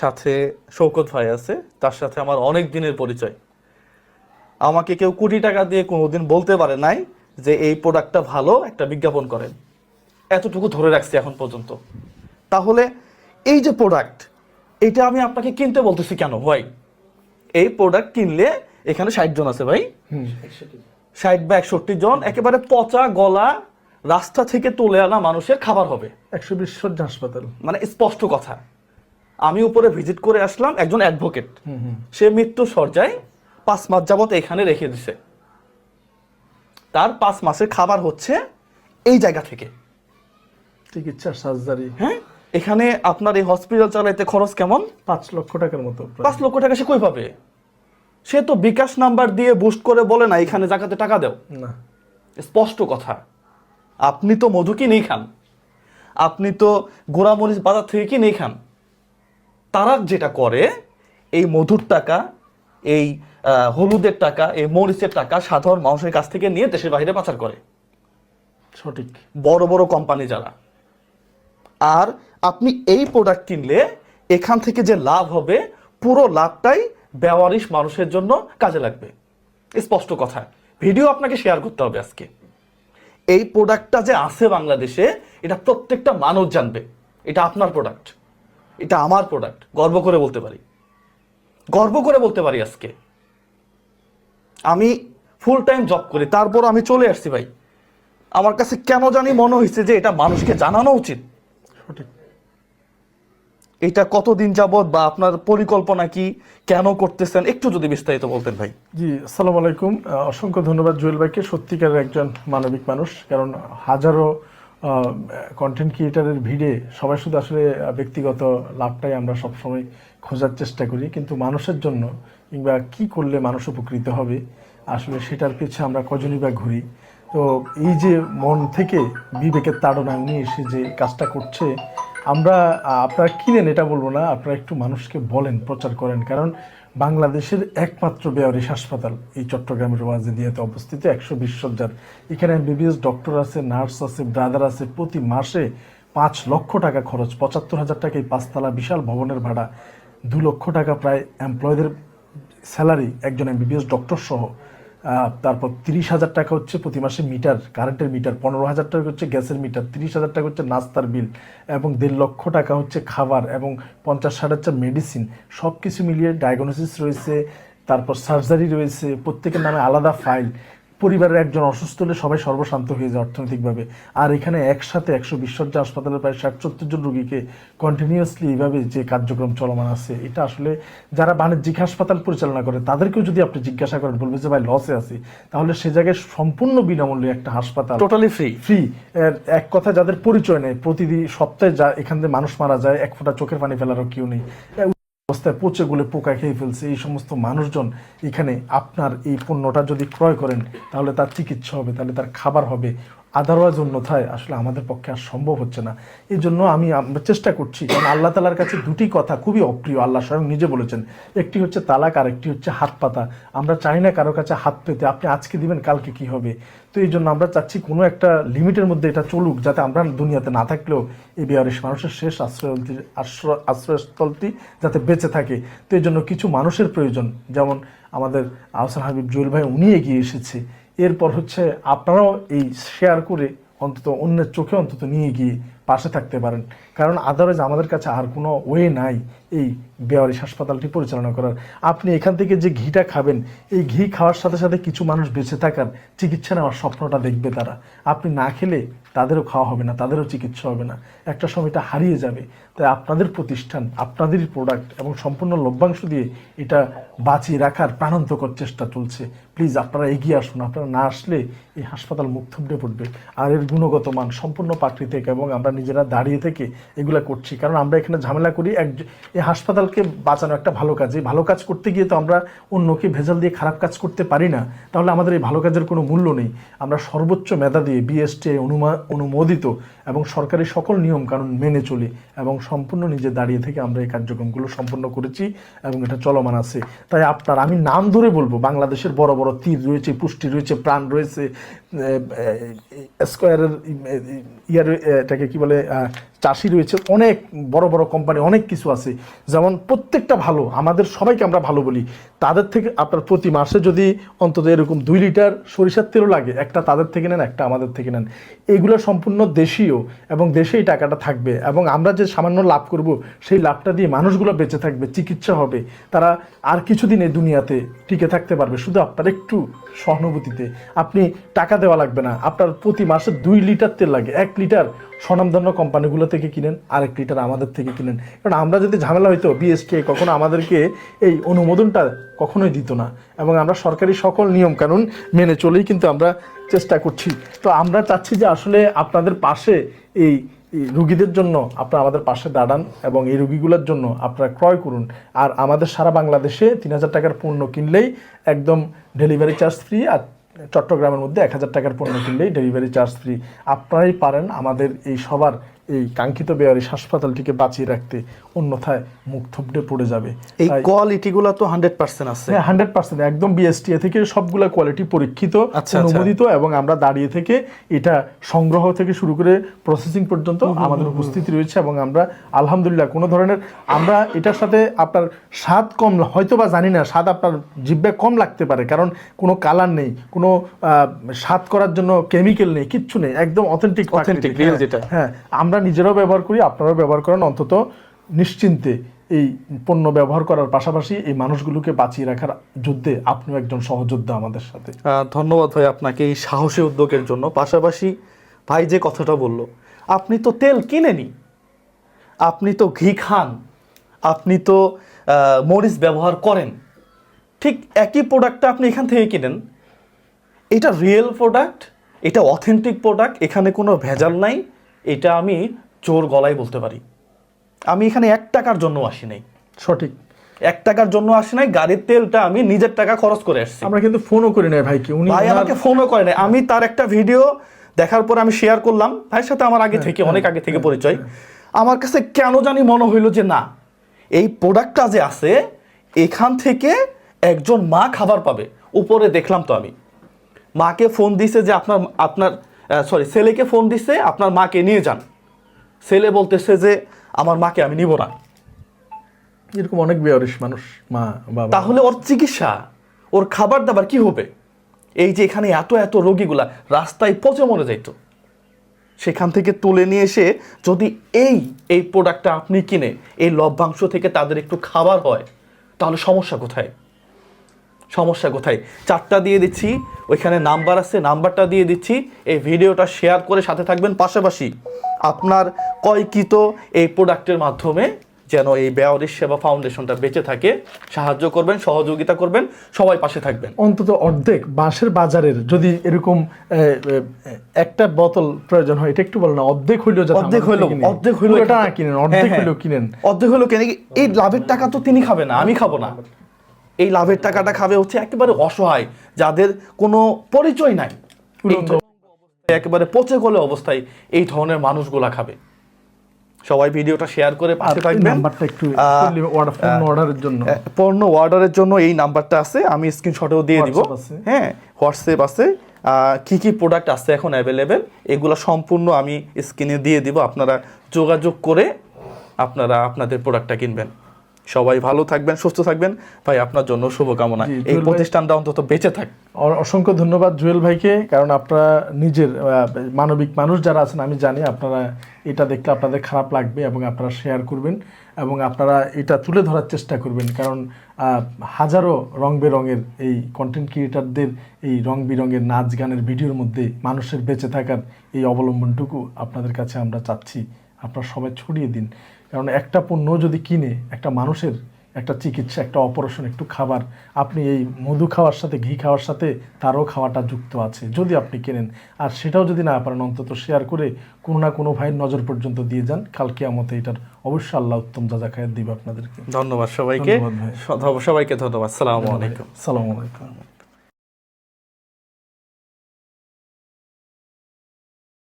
সাথে শৌকত ভাই আছে তার সাথে আমার অনেক দিনের পরিচয়। আমাকে কেউ কোটি টাকা দিয়ে কোনোদিন বলতে পারে নাই যে এই প্রোডাক্টটা ভালো একটা বিজ্ঞাপন করেন। এতটুকু ধরে রাখছি এখন পর্যন্ত। তাহলে এই যে প্রোডাক্ট এটা আমি আপনাকে কিনতে বলতেছি কেন ভাই? এই প্রোডাক্ট কিনলে এখানে ষাট জন আছে ভাই। ষাট বা একষট্টি জন একেবারে পচা গলা রাস্তা থেকে তুলে আনা মানুষের খাবার হবে। একশো বিশ হাসপাতাল। মানে স্পষ্ট কথা। আমি উপরে ভিজিট করে আসলাম একজন অ্যাডভোকেট সে মৃত্যু সজ্জায় পাঁচ মাস যাবত এখানে রেখে দিছে। তার পাঁচ মাসের খাবার হচ্ছে এই জায়গা থেকে। চিকিৎসা সার্জারি। হ্যাঁ? এখানে আপনার এই হসপিটাল চালাইতে খরচ কেমন? পাঁচ লক্ষ টাকার মতো। পাঁচ লক্ষ টাকা সে কই পাবে? সে তো বিকাশ নাম্বার দিয়ে বুস্ট করে বলে না এখানে জায়গাতে টাকা দাও। না। স্পষ্ট কথা। আপনি তো মধু কিনেই খান। আপনি তো গোড়ামরিচ বাজার থেকে কিনেই খান। তারা যেটা করে এই মধুর টাকা এই হলুদের টাকা এই মরিচের টাকা সাধারণ মানুষের কাছ থেকে নিয়ে দেশের বাইরে পাচার করে। সঠিক। বড় বড় কোম্পানি যারা। আর আপনি এই প্রোডাক্ট কিনলে এখান থেকে যে লাভ হবে পুরো লাভটাই বেওয়ারিশ মানুষের জন্য কাজে লাগবে। স্পষ্ট কথা। ভিডিও আপনাকে শেয়ার করতে হবে আজকে। এই প্রোডাক্টটা যে আছে বাংলাদেশে এটা প্রত্যেকটা মানুষ জানবে। এটা আপনার প্রোডাক্ট এটা আমার প্রোডাক্ট গর্ব করে বলতে পারি। গর্ব করে বলতে পারি আজকে। আমি ফুল টাইম জব করি তারপর আমি চলে আসছি ভাই। আমার কাছে কেন জানি মনে হয়েছে যে এটা মানুষকে জানানো উচিত। এটা কতদিন যাবৎ বা আপনার পরিকল্পনা কি কেন করতেছেন একটু যদি বিস্তারিত বলতেন ভাই। জি আসসালামু আলাইকুম। অসংখ্য ধন্যবাদ জুয়েল ভাইকে। সত্যিকারের একজন মানবিক মানুষ কারণ হাজারো কন্টেন্ট ক্রিয়েটারের ভিড়ে সবাই শুধু আসলে ব্যক্তিগত লাভটাই আমরা সবসময় খোঁজার চেষ্টা করি। কিন্তু মানুষের জন্য কিংবা কি করলে মানুষ উপকৃত হবে, আসলে সেটার পিছে আমরা কজনই বা ঘুরি। তো এই যে মন থেকে বিবেকের তাড়না উনি এসে যে কাজটা করছে, আমরা আপনারা কিনেন এটা বলব না, আপনারা একটু মানুষকে বলেন, প্রচার করেন। কারণ বাংলাদেশের একমাত্র বেয়ারিস হাসপাতাল। এই চট্টগ্রামের ওয়াজিদিয়াতে অবস্থিত একশো বিশ সজ্জার এখানে এমবিবিএস, ডক্টর আছে, নার্স আছে, ব্রাদার আছে। প্রতি মাসে পাঁচ লক্ষ টাকা খরচ, পঁচাত্তর হাজার টাকা এই পাঁচতলা বিশাল ভবনের ভাড়া। দু লক্ষ টাকা প্রায় এমপ্লয়ীদের স্যালারি, একজন এমবিবিএস, ডক্টর সহ। তারপর তিরিশ হাজার টাকা হচ্ছে প্রতি মাসে মিটার কারেন্টের মিটার, পনেরো হাজার টাকা হচ্ছে গ্যাসের মিটার, তিরিশ হাজার টাকা হচ্ছে নাস্তার বিল এবং দেড় লক্ষ টাকা হচ্ছে খাবার এবং পঞ্চাশ ষাট হাজার মেডিসিন সব কিছু মিলিয়ে ডায়াগনোসিস রয়েছে, তারপর সার্জারি রয়েছে, প্রত্যেকের নামে আলাদা ফাইল পরিবারের একজন অসুস্থ হলে সবাই সর্বশান্ত হয়ে যায় অর্থনৈতিকভাবে। আর এখানে একসাথে একশো বিশ্বজ্জা হাসপাতালের প্রায় ষাট সত্তর জন রোগীকে কন্টিনিউয়াসলি এইভাবে যে কার্যক্রম চলমান আছে এটা আসলে যারা বাণিজ্যিক হাসপাতাল পরিচালনা করে তাদেরকেও যদি আপনি জিজ্ঞাসা করেন বলবে যে ভাই লসে আছি। তাহলে সে জায়গায় সম্পূর্ণ বিনামূল্যে একটা হাসপাতাল টোটালি ফ্রি ফ্রি এক কথা যাদের পরিচয় নেই প্রতিদিন সপ্তাহে যা এখান থেকে মানুষ মারা যায় এক ফোঁটা চোখের পানি ফেলারও কেউ নেই। অবস্থায় পচে গুলে পোকা খেয়ে ফেলছে, এই সমস্ত মানুষজন এখানে আপনার এই পণ্যটা যদি ক্রয় করেন, তাহলে তার চিকিৎসা হবে, তাহলে তার খাবার হবে। আদারওয়াইজ অন্যথায় আসলে আমাদের পক্ষে আর সম্ভব হচ্ছে না। এই জন্য আমি চেষ্টা করছি, কারণ আল্লাহ তালার কাছে দুটি কথা খুবই অপ্রিয়, আল্লাহ স্বয়ং নিজে বলেছেন। একটি হচ্ছে তালাক আর একটি হচ্ছে হাত পাতা। আমরা চাই না কারও কাছে হাত পেতে, আপনি আজকে দিবেন, কালকে কি হবে? তো এই জন্য আমরা চাচ্ছি কোনো একটা লিমিটের মধ্যে এটা চলুক, যাতে আমরা দুনিয়াতে না থাকলেও এই বেয়ারিশ মানুষের শেষ আশ্রয় আশ্রয়, আশ্রয়স্থলটি যাতে বেঁচে থাকে। তো এই জন্য কিছু মানুষের প্রয়োজন, যেমন আমাদের আহসান হাবিব জুয়েল ভাই, উনি এগিয়ে এসেছে। এরপর হচ্ছে আপনারাও এই শেয়ার করে অন্তত অন্যের চোখে অন্তত নিয়ে গিয়ে পাশে থাকতে পারেন। কারণ আদারওয়াইজ আমাদের কাছে আর কোনো ওয়ে নাই এই বেওয়ারিশ হাসপাতালটি পরিচালনা করার। আপনি এখান থেকে যে ঘিটা খাবেন, এই ঘি খাওয়ার সাথে সাথে কিছু মানুষ বেঁচে থাকার চিকিৎসা নেওয়ার স্বপ্নটা দেখবে তারা। আপনি না খেলে তাদেরও খাওয়া হবে না, তাদেরও চিকিৎসা হবে না। একটা সময় এটা হারিয়ে যাবে। তাই আপনাদের প্রতিষ্ঠান, আপনাদেরই প্রোডাক্ট এবং সম্পূর্ণ লভ্যাংশ দিয়ে এটা বাঁচিয়ে রাখার প্রাণান্তকর চেষ্টা চলছে। প্লিজ আপনারা এগিয়ে আসুন, আপনারা না আসলে এই হাসপাতাল মুখ থুবড়ে পড়বে। আর এর গুণগত মান, সম্পূর্ণ প্রাকৃতিক এবং আমরা নিজেরা দাঁড়িয়ে থেকে এগুলা করছি। কারণ আমরা এখানে ঝামেলা করি, এক এই হাসপাতালকে বাঁচানো একটা ভালো কাজ। এই ভালো কাজ করতে গিয়ে তো আমরা অন্যকে ভেজাল দিয়ে খারাপ কাজ করতে পারি না, তাহলে আমাদের এই ভালো কাজের কোনো মূল্য নেই। আমরা সর্বোচ্চ মেধা দিয়ে বিএসটি অনুমা, অনুমোদিত এবং সরকারি সকল নিয়ম কানুন মেনে চলি এবং সম্পূর্ণ নিজে দাঁড়িয়ে থেকে আমরা এই কার্যক্রমগুলো সম্পন্ন করেছি এবং এটা চলমান আছে। তাই আপনার, আমি নাম ধরে বলব, বাংলাদেশের বড় বড় তীর রয়েছে, পুষ্টি রয়েছে, প্রাণ রয়েছে স্কোয়ারের ইয়ার, এটাকে কি বলে? সকলে চাষি রয়েছে, অনেক বড় বড় কোম্পানি অনেক কিছু আছে। যেমন প্রত্যেকটা ভালো, আমাদের সবাইকে আমরা ভালো বলি। তাদের থেকে আপনার প্রতি মাসে যদি অন্তত এরকম দুই লিটার সরিষার তেলও লাগে, একটা তাদের থেকে নেন, একটা আমাদের থেকে নেন। এগুলো সম্পূর্ণ দেশীয় এবং দেশেই টাকাটা থাকবে। এবং আমরা যে সামান্য লাভ করব, সেই লাভটা দিয়ে মানুষগুলো বেঁচে থাকবে, চিকিৎসা হবে। তারা আর কিছুদিন এই দুনিয়াতে টিকে থাকতে পারবে। শুধু আপনার একটু সহানুভূতিতে। আপনি টাকা দেওয়া লাগবে না। আপনার প্রতি মাসে দুই লিটার তেল লাগে। এক লিটার স্বনামধন্য কোম্পানিগুলো থেকে কিনেন, আরেক লিটার আমাদের থেকে কিনেন। কারণ আমরা যদি ঝামেলা হইতো বিএসকে কখনো আমাদেরকে এই অনুমোদনটা কখনোই দিত না। এবং আমরা সরকারি সকল নিয়ম কানুন মেনে চলেই কিন্তু আমরা চেষ্টা করছি। তো আমরা চাচ্ছি যে আসলে আপনাদের পাশে এই এই রুগীদের জন্য আপনারা আমাদের পাশে দাঁড়ান এবং এই রুগীগুলোর জন্য আপনারা ক্রয় করুন। আর আমাদের সারা বাংলাদেশে তিন হাজার টাকার পণ্য কিনলেই একদম ডেলিভারি চার্জ ফ্রি আর চট্টগ্রামের মধ্যে এক হাজার টাকার পণ্য কিনলেই ডেলিভারি চার্জ ফ্রি আপনারাই পারেন আমাদের এই সবার এই কাঙ্ক্ষিত বেয়ারিশ হাসপাতালটিকে বাঁচিয়ে রাখতে অন্যথায় মুখ থুবড়ে পড়ে যাবে। এই কোয়ালিটিগুলো তো হান্ড্রেড পার্সেন্ট আছে। হ্যাঁ হান্ড্রেড পার্সেন্ট একদম বিএসটিএ থেকে সবগুলা কোয়ালিটি পরীক্ষিত আচ্ছা, অনুমোদিত এবং আমরা দাঁড়িয়ে থেকে এটা সংগ্রহ থেকে শুরু করে প্রসেসিং পর্যন্ত আমাদের উপস্থিতি রয়েছে এবং আমরা আলহামদুলিল্লাহ কোনো ধরনের আমরা এটার সাথে আপনার স্বাদ কম হয়তো বা জানি না স্বাদ আপনার জিব্বে কম লাগতে পারে কারণ কোনো কালার নেই কোনো আহ, স্বাদ করার জন্য কেমিক্যাল নেই কিচ্ছু নেই একদম অথেন্টিক real যেটা। হ্যাঁ আমরা নিজেরাও ব্যবহার করি, আপনারাও ব্যবহার করেন। অন্তত নিশ্চিন্তে এই পণ্য ব্যবহার করার পাশাপাশি এই মানুষগুলোকে বাঁচিয়ে রাখার যুদ্ধে আপনিও একজন সহযোদ্ধা আমাদের সাথে। ধন্যবাদ ভাই আপনাকে এই সাহসী উদ্যোগের জন্য। পাশাপাশি ভাই যে কথাটা বলল, আপনি তো তেল কিনেনি আপনি তো ঘি খান, আপনি তো মরিচ ব্যবহার করেন, ঠিক একই প্রোডাক্টটা আপনি এখান থেকে কিনেন। এটা রিয়েল প্রোডাক্ট এটা অথেন্টিক প্রোডাক্ট এখানে কোনো ভেজাল নাই। এটা আমি চোর গলায় বলতে পারি। আমি এখানে এক টাকার জন্য আসি নাই। সঠিক। এক টাকার জন্য আসি নাই গাড়ির তেলটা আমি নিজের টাকা খরচ করে আসছি। আমরা কিন্তু ফোনও করি নাই ভাইকে উনি ভাই আমাকে ফোনও করে নাই। আমি তার একটা ভিডিও দেখার পর আমি শেয়ার করলাম। ভাইয়ের সাথে আমার আগে থেকে অনেক আগে থেকে পরিচয়। আমার কাছে কেন জানি মনে হইল যে না এই প্রোডাক্টটা যে আছে এখান থেকে একজন মা খাবার পাবে। উপরে দেখলাম তো আমি। মাকে ফোন দিছে যে আপনার আপনার সরি ছেলেকে ফোন দিছে আপনার মাকে নিয়ে যান। ছেলে বলতেছে যে আমার মাকে আমি নিব না। এরকম অনেক বেয়ারিশ মানুষ মা বাবা। তাহলে ওর চিকিৎসা ওর খাবার দাবার কি হবে? এই যে এখানে এত এত রোগীগুলা রাস্তায় পচে মরে যাইতো। সেখান থেকে তুলে নিয়ে এসে যদি এই এই প্রোডাক্টটা আপনি কিনে এই লভ্যাংশ থেকে তাদের একটু খাবার হয় তাহলে সমস্যা কোথায়? সমস্যা কোথায়? চারটা দিয়ে দিচ্ছি ওইখানে নাম্বার আছে নাম্বারটা দিয়ে দিচ্ছি এই ভিডিওটা শেয়ার করে সাথে থাকবেন। পাশাপাশি আপনার কয়কৃত এই প্রোডাক্টের মাধ্যমে যেন এই বেয়ারিশ সেবা ফাউন্ডেশনটা বেঁচে থাকে সাহায্য করবেন সহযোগিতা করবেন সবাই পাশে থাকবেন। অন্তত অর্ধেক বাঁশের বাজারের যদি এরকম একটা বোতল প্রয়োজন হয় এটা একটু বলেন না অর্ধেক হইলেও অর্ধেক হইল অর্ধেক হইল না থেকে- কিনেন হ্যাঁ, অর্ধেক হ্যাঁ। হইলেও কিনেন। অর্ধেক হলো কেন এই লাভের টাকা তো তিনি খাবে না আমি খাব না। এই লাভের টাকাটা খাবে হচ্ছে একেবারে অসহায় যাদের কোনো পরিচয় নাই। একেবারে পচে গলে অবস্থায় এই ধরনের মানুষগুলা খাবে। সবাই ভিডিওটা শেয়ার করে পাশে থাকবেন। নাম্বারটা একটু ফোন অর্ডারের জন্য। পণ্য অর্ডারের জন্য এই নাম্বারটা আছে আমি স্ক্রিনশটেও দিয়ে দিব। হ্যাঁ হোয়াটসঅ্যাপ আছে। কি কি প্রোডাক্ট আছে এখন অ্যাভেলেবেল এগুলো সম্পূর্ণ আমি স্ক্রিনে দিয়ে দিব। আপনারা যোগাযোগ করে আপনারা আপনাদের প্রোডাক্টটা কিনবেন। সবাই ভালো থাকবেন সুস্থ থাকবেন। ভাই আপনার জন্য শুভকামনা। এই প্রতিষ্ঠানটা অন্তত বেঁচে থাক। অসংখ্য ধন্যবাদ জুয়েল ভাইকে কারণ আপনারা নিজের মানবিক মানুষ যারা আছেন আমি জানি আপনারা এটা দেখলে আপনাদের খারাপ লাগবে এবং আপনারা শেয়ার করবেন এবং আপনারা এটা তুলে ধরার চেষ্টা করবেন। কারণ হাজারো রং বেরঙের এই কন্টেন্ট ক্রিয়েটারদের এই রং বেরঙের নাচ গানের ভিডিওর মধ্যে মানুষের বেঁচে থাকার এই অবলম্বনটুকু আপনাদের কাছে আমরা চাচ্ছি। আপনারা সবাই ছড়িয়ে দিন। কারণ একটা পণ্য যদি কিনে একটা মানুষের একটা চিকিৎসা একটা অপারেশন একটু খাবার আপনি এই মধু খাওয়ার সাথে ঘি খাওয়ার সাথে তারও খাওয়াটা যুক্ত আছে যদি আপনি কেনেন। আর সেটাও যদি না পারেন অন্তত শেয়ার করে কোনো না কোনো ভাইয়ের নজর পর্যন্ত দিয়ে যান। কালকে আমতে এটার অবশ্যই আল্লাহ উত্তম যা খায়ের দিবে আপনাদেরকে। ধন্যবাদ সবাইকে। সবাইকে ধন্যবাদ। সালামু আলাইকুম। সালাম আলাইকুম